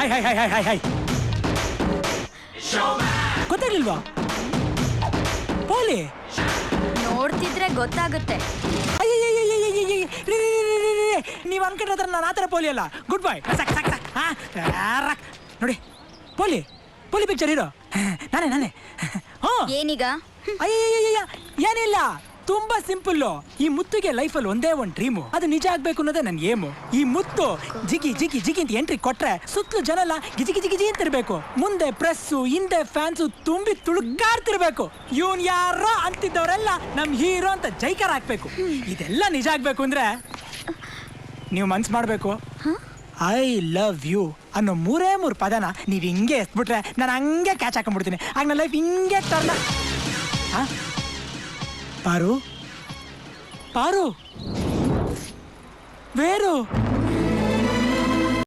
Hi hi hi hi hi hi ಗೊತ್ತಾಗ್ಲಿಲ್ವಾ? ಪೋಲಿ. ನೋಡ್ತಿದ್ರೆ ಗೊತ್ತಾಗುತ್ತೆ. ನೀವು ಅನ್ಕೊಂಡ್ರೆ ನಾನು ಆ ಥರ ಪೋಲಿ ಅಲ್ಲ ಗುಡ್ ಬೈ ಸಾಕ್ ಸಾಕ್ ಸಾಕ್ ಹಾ ರಕ್. ನೋಡಿ ಪೋಲಿ ಪೋಲಿ ಪಿಕ್ಚರ್ ಇರೋ ನಾನೇ ನಾನೇ ಹ್ಞೂ ಏನೀಗ ಅಯ್ಯಯ್ಯಯ್ಯ ಏನಿಲ್ಲ ತುಂಬಾ ಸಿಂಪಲ್ ಈ ಮುತ್ತಿಗೆ ಲೈಫಲ್ಲಿ ಒಂದೇ ಒಂದು ಡ್ರೀಮು ಅದು ನಿಜ ಆಗ್ಬೇಕು ಅನ್ನೋದೇ ನನ್ ಏಮು ಈ ಮುತ್ತು ಜಿಗಿ ಜಿಗಿ ಜಿಗಿ ಅಂತ ಎಂಟ್ರಿ ಕೊಟ್ರೆ ಸುತ್ತಲೂ ಜನ ಎಲ್ಲ ಗಿಜಿ ಗಿಜಿ ಗಿಜಿ ಅಂತಿರ್ಬೇಕು. ಮುಂದೆ ಪ್ರೆಸ್ಸು ಹಿಂದೆ ಫ್ಯಾನ್ಸು ತುಂಬಿ ತುಳುಕಾಡ್ತಿರ್ಬೇಕು. ಇವನ್ ಯಾರೋ ಅಂತಿದ್ದವರೆಲ್ಲ ನಮ್ ಹೀರೋ ಅಂತ ಜೈಕಾರ ಹಾಕ್ಬೇಕು. ಇದೆಲ್ಲ ನಿಜ ಆಗ್ಬೇಕು ಅಂದ್ರೆ ನೀವು ಮನ್ಸ್ ಮಾಡ್ಬೇಕು. ಐ ಲವ್ ಯು ಅನ್ನೋ ಮೂರೇ ಮೂರು ಪದನ ನೀವು ಹಿಂಗೆ ಎತ್ಬಿಟ್ರೆ ನಾನು ಹಂಗೆ ಕ್ಯಾಚ್ ಹಾಕೊಂಡ್ಬಿಡ್ತೀನಿ. ಆಗ ನನ್ನ ಲೈಫ್ ಹಿಂಗೆ ತರ್ಲ ಹಾ? पारो? पारो? वेरो?